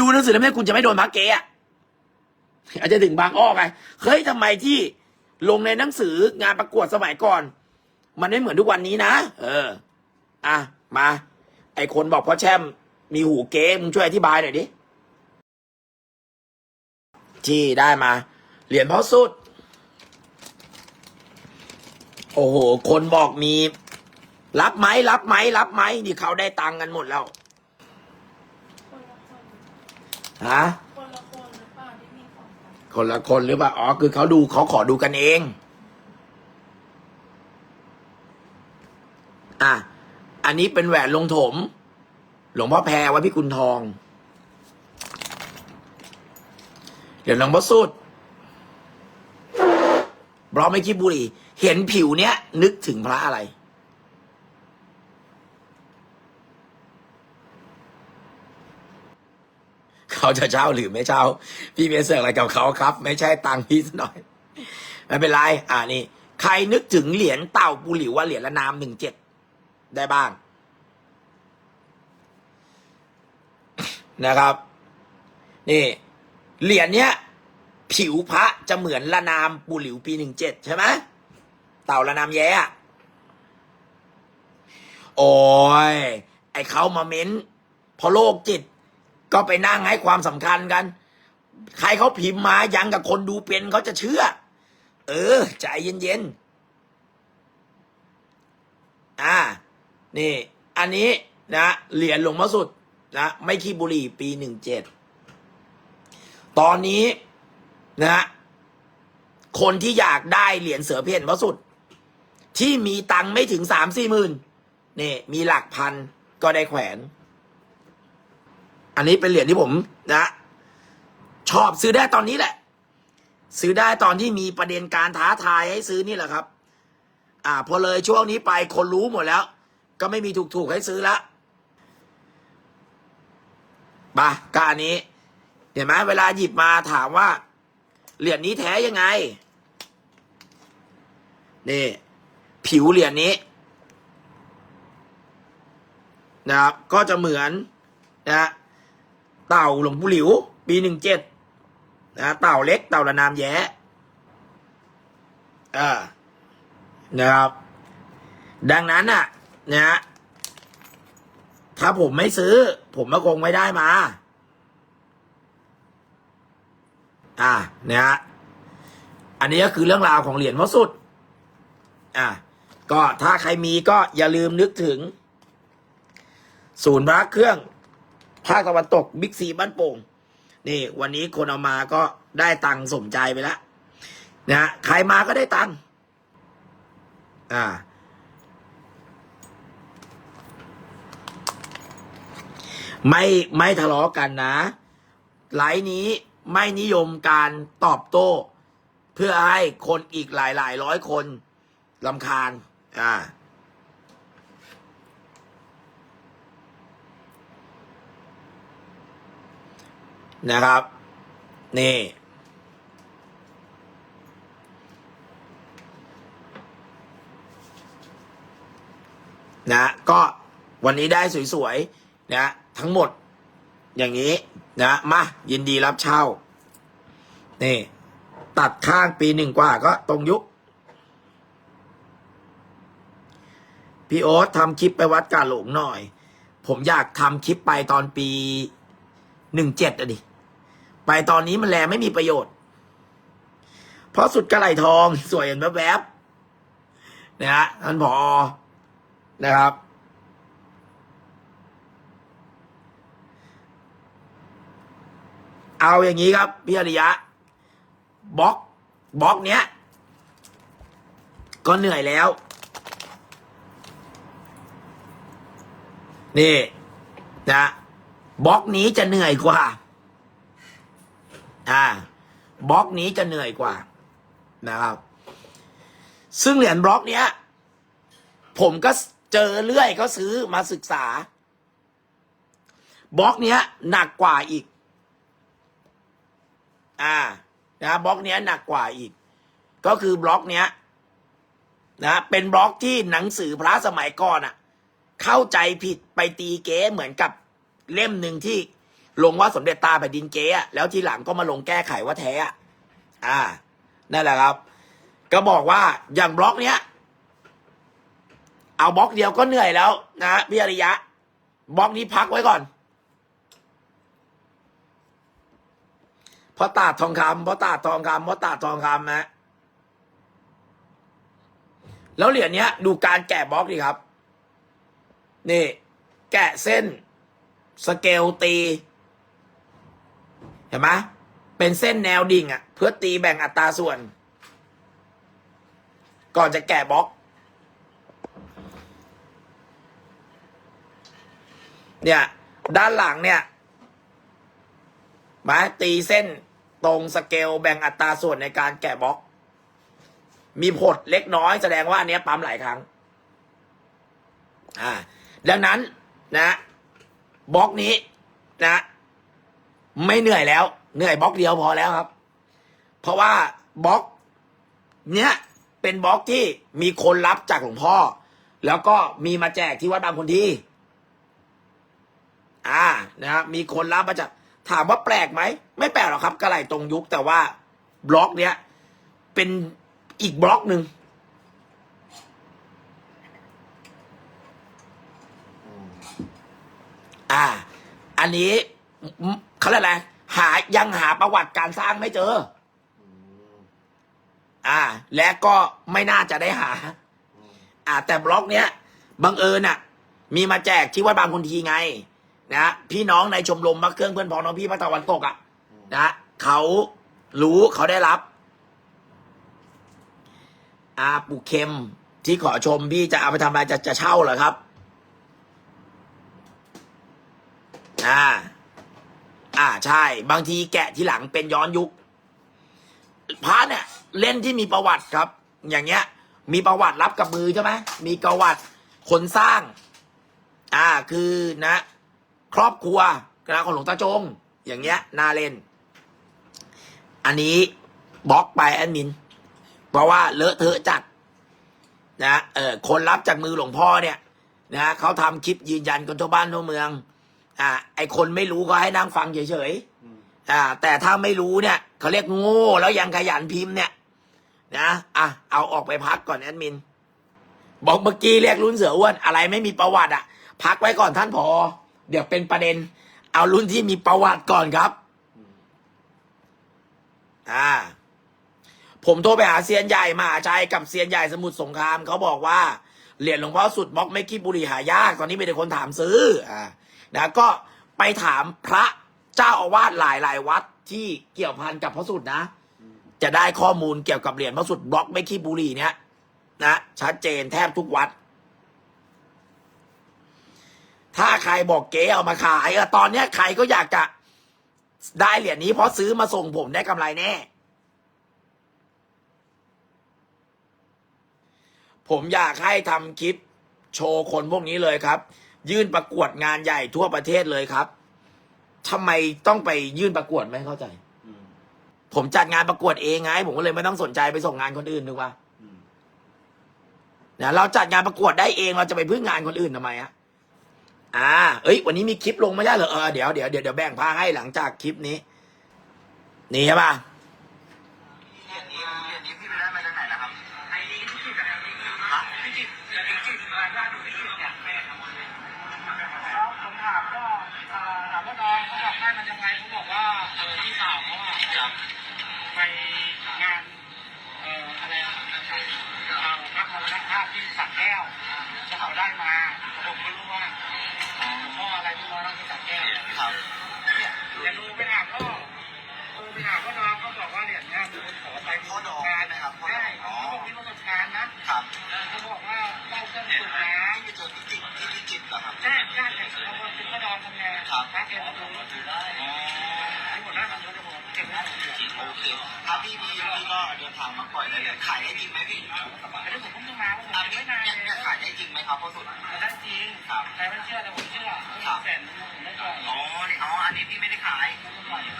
ดูหนังสือแล้วแม่คุณจะไม่โดนพระเกะอาจจะถึงบางอ้อไงเฮ้ยทำไมที่ลงในหนังสืองานประกวดสมัยก่อน มันไม่เหมือนทุกวันนี้นะ เออ อะ มา ไอคนบอกพ่อแช่ม มีหูเก๊มึงช่วยอธิบายหน่อยดิ ที่ได้มา เหรียญพ่อสุด โอ้โห คนบอกมี รับไหมรับไหมรับไหมนี่เขาได้ตังค์กันหมดแล้ว คนละคน ฮะคนละคนหรือเปล่าที่มีของกันคนละคนหรือเปล่าอ๋อคือเขาดูเขาขอดูกันเอง อะ อันนี้เป็นแหวนลงถม หลวงพ่อแพรวัดพิกุลทอง เดี๋ยวหลวงพ่อสุดบรอไม่คิดบุหรี่ เห็นผิวเนี้ย นึกถึงพระอะไร เขาจะเช่าหรือไม่เช่า พี่เมียเสือกอะไรกับเขาครับ ไม่ใช่ตังค์พี่ซะหน่อย ไม่เป็นไร อ่านี่ ใครนึกถึงเหรียญเต่าปูหลิวว่าเหรียญละนามหนึ่งเจ็ดได้บ้าง นะครับ นี่ เหรียญเนี้ย ผิวพระจะเหมือนละนามปูหลิวปีหนึ่งเจ็ดใช่ไหมเต่าละนามแย่อะโอ้ยไอเขามาเม้นเพราะโลกจิต ก็ไปนั่งให้ความสำคัญกัน ใครเขาพิมพ์มายังกับคนดูเป็นเขาจะเชื่อ เออใจเย็นๆอ่า นี่ อันนี้นะเหรียญหลวงพ่อสุดนะไม่ขี้บุหรี่ปีหนึ่งเจ็ดตอนนี้นะคนที่อยากได้เหรียญเสือเพ่นพระสุด ที่มีตังค์ไม่ถึงสามสี่หมื่นนี่มีหลักพันก็ได้แขวน อันนี้เป็นเหรียญที่ผมนะ ชอบซื้อได้ตอนนี้แหละ ซื้อได้ตอนที่มีประเด็นการท้าทายให้ซื้อนี่แหละครับ อ่า พอเลยช่วงนี้ไปคนรู้หมดแล้ว ก็ไม่มีถูกๆให้ซื้อละบะกอันนี้ เห็นไหมเวลาหยิบมาถามว่า เหรียญนี้แท้ยังไง นี่ ผิวเหรียญนี้นะครับ ก็จะเหมือนนะ เต่าหลวงปู่หลิว ปีหนึ่งเจ็ดนะเต่าเล็กเต่าละนามแย้เออนะครับ ดังนั้นน่ะนะฮะถ้าผมไม่ซื้อ ผมก็คงไม่ได้มา อ่าเนี่ยฮะอันนี้ก็คือเรื่องราวของเหรียญพระสุด อ่าก็ถ้าใครมีก็อย่าลืมนึกถึง ศูนย์พระเครื่อง ภาคตะวันตกบิ๊กซีบ้านโป่งนี่ วันนี้คนเอามาก็ได้ตังค์สมใจไปแล้วนะใครมาก็ได้ตังค์อ่า ไม่ไม่ทะเลาะกันนะไลน์นี้ไม่นิยมการตอบโต้ เพื่อให้คนอีกหลายหลายร้อยคนลำคาญ อ่า นะครับ นี่ นะ ก็วันนี้ได้สวยๆ นะ ทั้งหมดอย่างนี้ นะ มา ยินดีรับเช่า นี่ ตัดข้างปีหนึ่งกว่าก็ตรงยุค พี่โอ๊ตทำคลิปไปวัดกาหลงหน่อย ผมอยากทำคลิปไปตอนปีหนึ่งเจ็ดอะดิ ไปตอนนี้มันแลไม่มีประโยชน์ เพราะสุดกระไหลทองสวยเห็นแวบๆนะฮะท่านผอนะครับ เอาอย่างนี้ครับ พี่อริยะบล็อกบล็อกเนี้ย ก็เหนื่อยแล้ว นี่นะบล็อกนี้จะเหนื่อยกว่า อ่าบล็อกนี้จะเหนื่อยกว่านะครับ ซึ่งเหรียญบล็อกเนี้ย ผมก็เจอเรื่อยก็ซื้อมาศึกษา บล็อกเนี้ย หนักกว่าอีก อ่า นะบล็อกเนี้ยหนักกว่าอีก ก็คือบล็อกเนี้ย นะเป็นบล็อกที่หนังสือพระสมัยก่อนอะเข้าใจผิดไปตีเก๋เหมือนกับเล่มหนึ่งที่ ลงว่าสมเด็จตาแผ่นดินเก๊อะแล้วทีหลังก็มาลงแก้ไขว่าแท้อ่า นั่นแหละครับ ก็บอกว่าอย่างบล็อกเนี้ย เอาบล็อกเดียวก็เหนื่อยแล้วนะพี่อริยะ บล็อกนี้พักไว้ก่อนเพราะตาดทองคำเพราะตาดทองคำเพราะตาดทองคำนะแล้วเหรียญเนี้ย ดูการแกะบล็อกดิครับ นี่ แกะเส้น สเกลตี เห็นไหมเป็นเส้นแนวดิ่งอะ่ะ เพื่อตีแบ่งอัตราส่วน ก่อนจะแกะบล็อก เนี่ย ด้านหลังเนี่ยมาตีเส้นตรงสเกลแบ่งอัตราส่วนในการแกะบล็อก มีผดเล็กน้อยแสดงว่าอันเนี้ยปั๊มหลายครั้ง อ่า ดังนั้นนะบล็อกนี้นะ ไม่เหนื่อยแล้ว เหนื่อยบล็อกเดียวพอแล้วครับ เพราะว่าบล็อก เนี้ยเป็นบล็อกที่มีคนรับจากหลวงพ่อ แล้วก็มีมาแจกที่วัดบางคนที่ อ่านะครับมีคนรับมาจากถามว่าแปลกไหมไม่แปลกหรอกครับกระไหลตรงยุคแต่ว่าบล็อกเนี้ยเป็นอีกบล็อกหนึ่งอ่า อันนี้ เขาเรียกอะไรหายังหาประวัติการสร้างไม่เจอ อ่า และก็ไม่น่าจะได้หา อ่า แต่บล็อกเนี้ยบังเอิญอะ มีมาแจกที่วัดบางคนทีไง นะพี่น้องในชมรมมักเครื่องเพื่อนพ้องน้องพี่ภาคตะวันตกอะนะเขารู้เขาได้รับ อาปูเข็มที่ขอชมพี่จะเอาไปทำอะไรจะจะเช่าเหรอครับ อ่า อ่า ใช่ บางทีแกะที่หลังเป็นย้อนยุคพระเนี่ย เล่นที่มีประวัติครับ อย่างเงี้ย มีประวัติรับกับมือใช่ไหมมีประวัติคนสร้าง อ่าคือนะ ครอบครัวนะของหลวงตาจง อย่างเงี้ยน่าเล่น อันนี้บล็อกไปแอดมิน เพราะว่าเลอะเทอะจัดนะเออคนรับจากมือหลวงพ่อเนี่ยนะเขาทำคลิปยืนยันกันทั่วบ้านทั่วเมือง อ่าไอคนไม่รู้ก็ให้นั่งฟังเฉยๆอ่าแต่ถ้าไม่รู้เนี่ยเขาเรียกโง่แล้วยังขยันพิมพ์เนี่ยนะอะเอาออกไปพักก่อนแอดมิน บอกเมื่อกี้เรียกรุ่นเสืออ้วนอะไรไม่มีประวัติอะพักไว้ก่อนท่านพอ เดี๋ยวเป็นประเด็น เอารุ่นที่มีประวัติก่อนครับอ่าผมโทรไปหาเซียนใหญ่มหาชัยกับเซียนใหญ่สมุทรสงครามเขาบอกว่าเหรียญหลวงพ่อสุดบล็อกไม่คิดบุหรี่หายาก ตอนนี้มีแต่คนถามซื้ออ่า นะก็ไปถามพระเจ้าอาวาสหลายหลายๆวัดที่เกี่ยวพันกับพระสุดนะ จะได้ข้อมูลเกี่ยวกับเหรียญพระสุดบล็อกไม่คิดบุรีเนี้ยนะชัดเจนแทบทุกวัด ถ้าใครบอกเก๋เอามาขายเออตอนเนี้ยใครก็อยากจะได้เหรียญนี้เพราะซื้อมาส่งผมได้กำไรแน่ ผมอยากให้ทำคลิปโชว์คนพวกนี้เลยครับ ยื่นประกวดงานใหญ่ทั่วประเทศเลยครับทำไมต้องไปยื่นประกวดไม่เข้าใจ ผมจัดงานประกวดเองไง ผมก็เลยไม่ต้องสนใจไปส่งงานคนอื่นถูกปะนะเราจัดงานประกวดได้เองเราจะไปพึ่งงานคนอื่นทำไมอะอ่า เอ้ย วันนี้มีคลิปลงไม่ใช่เหรอเออเดี๋ยวเดี๋ยวเดี๋ยวเดี๋ยวแบ่งพาให้หลังจากคลิปนี้ นี่ใช่ปะ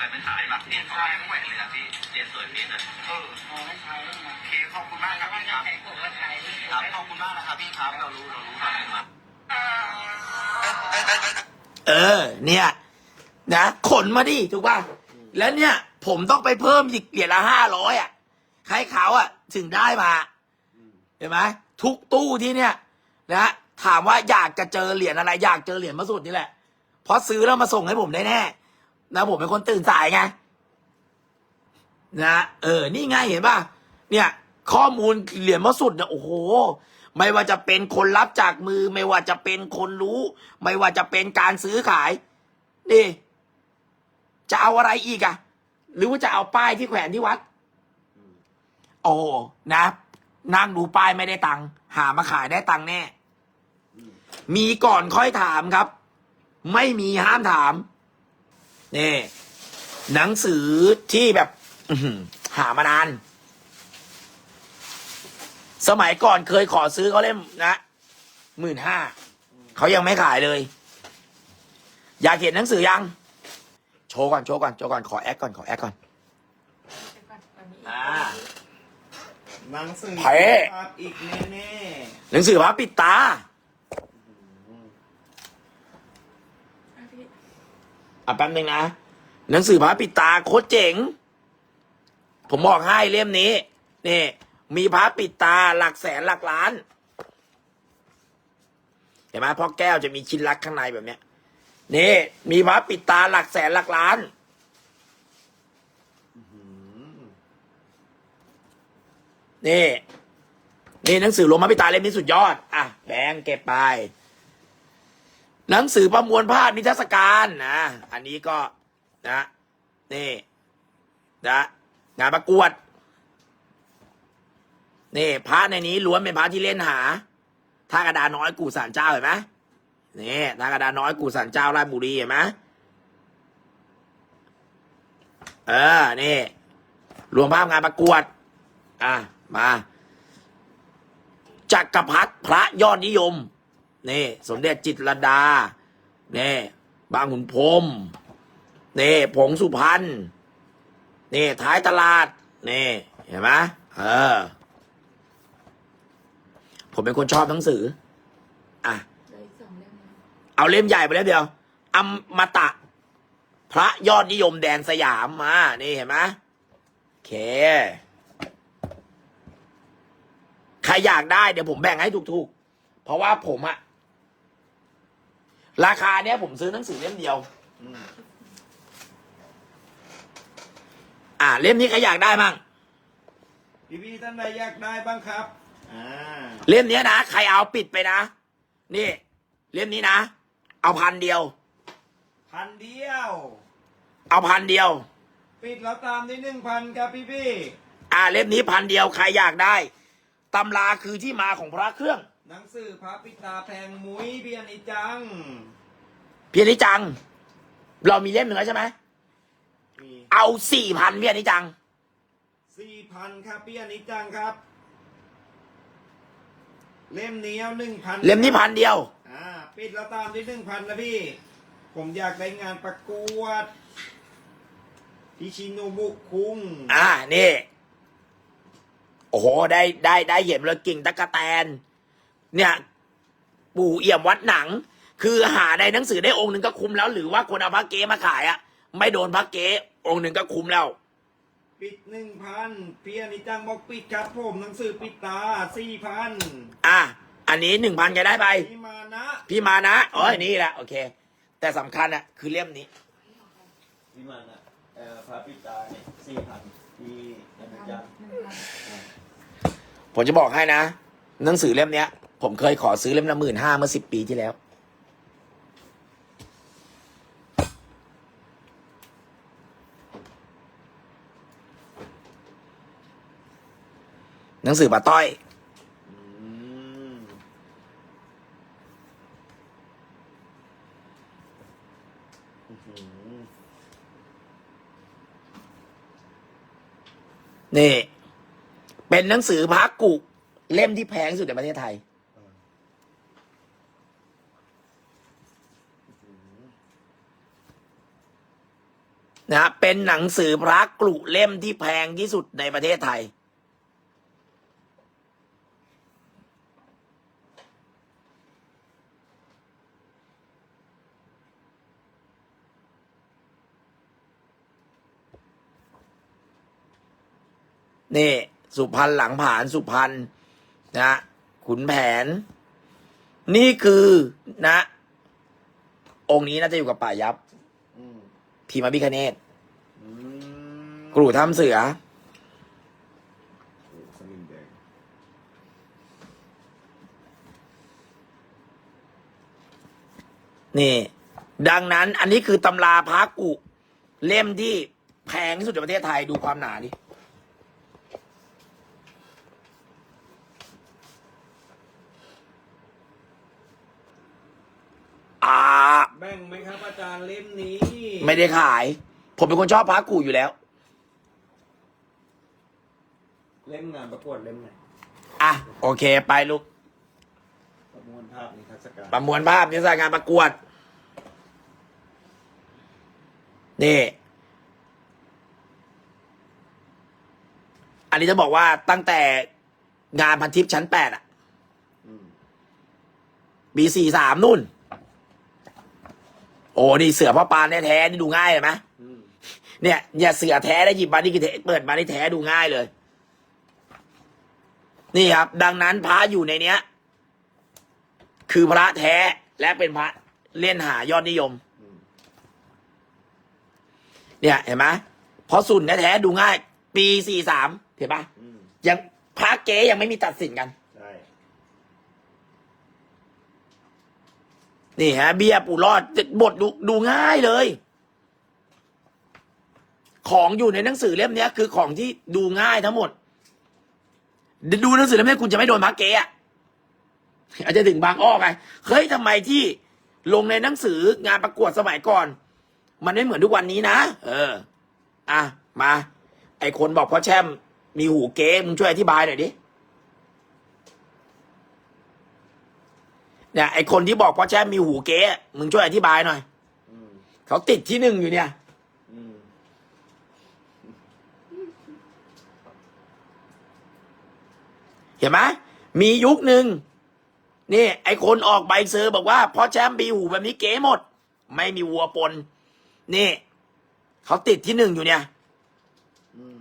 เคยไปขายแบบเปลี่ยนสวยแหวนเลยนะพี่เปลี่ยนสวยพี่เลยเออโอเคขอบคุณมากครับพี่ครับครับขอบคุณมากนะครับพี่ครับเรารู้เรารู้ครับเออ เนี่ย นะขนมาดิถูกป่ะแล้วเนี่ย ผมต้องไปเพิ่มอีกเหรียญละห้าร้อยอะใครเขาอะ ถึงได้มาเห็นไหมทุกตู้ที่เนี่ย นะถามว่าอยากจะเจอเหรียญอะไร อยากเจอเหรียญมาสุดนี่แหละเพราะซื้อแล้วมาส่งให้ผมได้แน่ นะผมเป็นคนตื่นสายไงนะเออ นี่ไงเห็นป่ะเนี่ย ข้อมูลเหรียญมาสุดเนี่ยโอ้โห ไม่ว่าจะเป็นคนรับจากมือ ไม่ว่าจะเป็นคนรู้ ไม่ว่าจะเป็นการซื้อขายนี่จะเอาอะไรอีกอะหรือว่าจะเอาป้ายที่แขวนที่วัด โอ้นะนั่งดูป้ายไม่ได้ตังค์หามาขายได้ตังค์แน่ มีก่อนค่อยถามครับ ไม่มีห้ามถาม นี่หนังสือที่แบบอื้อหือหามานาน สมัยก่อนเคยขอซื้อเขาเล่มนะหมื่นห้าเขายังไม่ขายเลย อยากเห็นหนังสือยัง โชว์ก่อนโชว์ก่อนโชว์ก่อนขอแอคก่อนขอแอคก่อนอ่าหนังสือเฮ้ภาพอีกแน่หนังสือพระปิดตา อะพี่ อะแป๊บนึงนะ หนังสือพระปิดตาโคตรเจ๋ง ผมบอกให้เล่มนี้นี่มีพระปิดตาหลักแสนหลักล้านเห็นไหมพ่อแก้วจะมีชิ้นลักข้างในแบบเนี้ยนี่มีพระปิดตาหลักแสนหลักล้านนี่นี่หนังสือลมพระปิดตาเล่มนี้สุดยอด อะแบงเก็บไป หนังสือประมวลภาพนิทรรศการนะอันนี้ก็นะนี่นะงานประกวดนี่พระในนี้ล้วนเป็นพระที่เล่นหาท่ากระดานน้อยกู่สารเจ้าเห็นไหมนี่ท่ากระดานน้อยกู่สารเจ้าราชบุรีเห็นไหมเออนี่รวมภาพงานประกวด อะมาจักรพรรดิพระยอดนิยม นี่สมเด็จจิตรดานี่บางขุนพรมนี่ผงสุพรรณนี่ท้ายตลาดนี่เห็นไหมเออ ผมเป็นคนชอบหนังสือ อะ เอาเล่มใหญ่ไปเล่มเดียวอมมาตะ พระยอดนิยมแดนสยามมา นี่เห็นไหมเค ใครอยากได้เดี๋ยวผมแบ่งให้ถูกๆ เพราะว่าผมอะ ราคาเนี้ยผมซื้อหนังสือเล่มเดียวๆอืมอ่า เล่มนี้ใครอยากได้มั่งพี่ๆท่านใดอยากได้บ้างครับ อ่า เล่มเนี้ยนะใครเอาปิดไปนะ นี่ เล่มนี้นะ เอาพันเดียว พันเดียว เอาพันเดียว ปิดแล้วตามด้วยหนึ่งพันครับพี่อ่า เล่มนี้พันเดียวใครอยากได้ตำราคือที่มาของพระเครื่องๆ หนังสือพระปิดตาแพงมุ้ยพี่อนิจจังพี่อนิจจัง เรามีเล่มหนึ่งแล้วใช่ไหม มีเอาสี่พันพี่อนิจจัง สี่พันครับพี่อนิจจังครับ เล่มนี้เอาหนึ่งพันเล่มนี้พันเดียว อ่าปิดแล้วตามด้วยหนึ่งพันนะพี่ ผมอยากได้งานประกวดพิชิโนบุคุงอ่า นี่ โอ้โห ได้ได้ได้เห็นเลยกิ่งตะกะแตน เนี่ยปู่เอี่ยมวัดหนัง คือหาในหนังสือได้องค์หนึ่งก็คุ้มแล้ว หรือว่าคนเอาพระเก๊มาขายอะไม่โดนพระเก๊องค์หนึ่งก็คุ้มแล้ว ปิดหนึ่งพันพี่อนิจจังบอกปิดครับผมหนังสือปิดตาสี่พันอะอันนี้หนึ่งพันจะได้ไปพี่มานะพี่มานะอ๋อนี่แหละโอเค แต่สำคัญอะคือเล่มนี้ วิมานอะเอ่อพระปิตาเนี่ยสี่พันที่อนุญาตหนึ่งพันผมจะบอกให้นะ หนังสือเล่มเนี้ย ผมเคยขอซื้อเล่มละหมื่นห้าเมื่อสิบปีที่แล้ว หนังสือป้าต้อยนี่ เป็นหนังสือพระกุ เล่มที่แพงที่สุดในประเทศไทย เป็นหนังสือพระกลุ่เล่มที่แพงที่สุดในประเทศไทย นี่ สุพรรณหลังผานสุพรรณนะขุนแผน นี่คือนะ องค์นี้น่าจะอยู่กับป่ายับพีมาบิคเนต กรูถ้ำเสือโอ้สลิมแดงนี่ ดังนั้นอันนี้คือตำราพระกุ เล่มที่แพงที่สุดในประเทศไทยดูความหนาดิอ่า แบ่งไหมครับอาจารย์เล่มนี้ ไม่ได้ขาย ผมเป็นคนชอบพระกุอยู่แล้ว เล่มงานประกวดเล่มไหนอะโอเคไปลูก ประมวลภาพนิทรรศการประมวลภาพนิทรรศการประกวด นี่ อันนี้จะบอกว่าตั้งแต่งานพันทิปชั้นแปดอะอืมปีสี่สามนู่น โอ้นี่เสือพ่อปานแท้ๆนี่ดูง่ายเลยไหมอืมเนี่ย เนี่ยเสือแท้ได้หยิบมานี่คือแท้เปิดมาได้แท้ดูง่ายเลย นี่ครับ ดังนั้นพระอยู่ในเนี้ย คือพระแท้และเป็นพระเล่นหายอดนิยมอืมเนี่ย เห็นไหมเพราะสุนแท้ๆดูง่าย ปีสี่สามเห็นปะอืมยังพระเก๊ยังไม่มีตัดสินกันใช่นี่ฮะ เบี้ยปู่รอดบทดูดูง่ายเลย ของอยู่ในหนังสือเล่มเนี้ยคือของที่ดูง่ายทั้งหมด ดูหนังสือเล่มนี้คุณจะไม่โดนพระเก๊อะอาจจะถึงบางอ้อไงเฮ้ยทำไมที่ลงในหนังสืองานประกวดสมัยก่อน มันไม่เหมือนทุกวันนี้นะเออ อะมา ไอคนบอกพ่อแช่ม มีหูเก๊มึงช่วยอธิบายหน่อยดิเนี่ยไอคนที่บอกพ่อแช่มมีหูเก๊อะมึงช่วยอธิบายหน่อยอืมเขาติดที่หนึ่งอยู่เนี่ย อืม เห็นไหมมียุคหนึ่งนี่ ไอคนออกใบเซอร์บอกว่าพ่อแชมป์มีหูแบบนี้เก๋หมด ไม่มีวัวปน นี่เขาติดที่หนึ่งอยู่เนี่ยอืม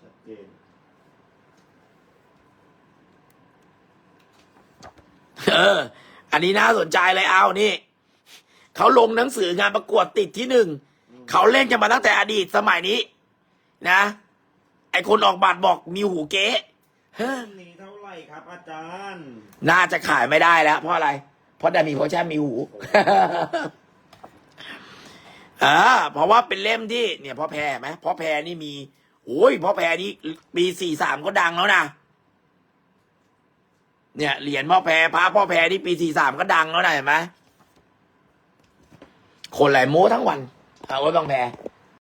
ชัดเจนเออ อันนี้น่าสนใจเลยเอานี่เขาลงหนังสืองานประกวดติดที่หนึ่งเขาเล่นกันมาตั้งแต่อดีตสมัยนี้ นะไอคนออกบัตรบอกมีหูเก๊เฮ้อเล่มนี้เท่าไหร่ครับ อาจารย์ น่าจะขายไม่ได้แล้ว เพราะอะไร เพราะดามีโพชั่นมีหูอ่าเพราะว่าเป็นเล่มที่ เนี่ยพ่อแพรไหมพ่อแพรนี่มีโอ้ยพ่อแพรนี่ปีสี่สามก็ดังแล้วนะเนี่ยเหรียญพ่อแพรพระพ่อแพรนี่ปีสี่สามก็ดังแล้วนะเห็นไหมคนไหลโม้ทั้งวันเอาไว้บางแพร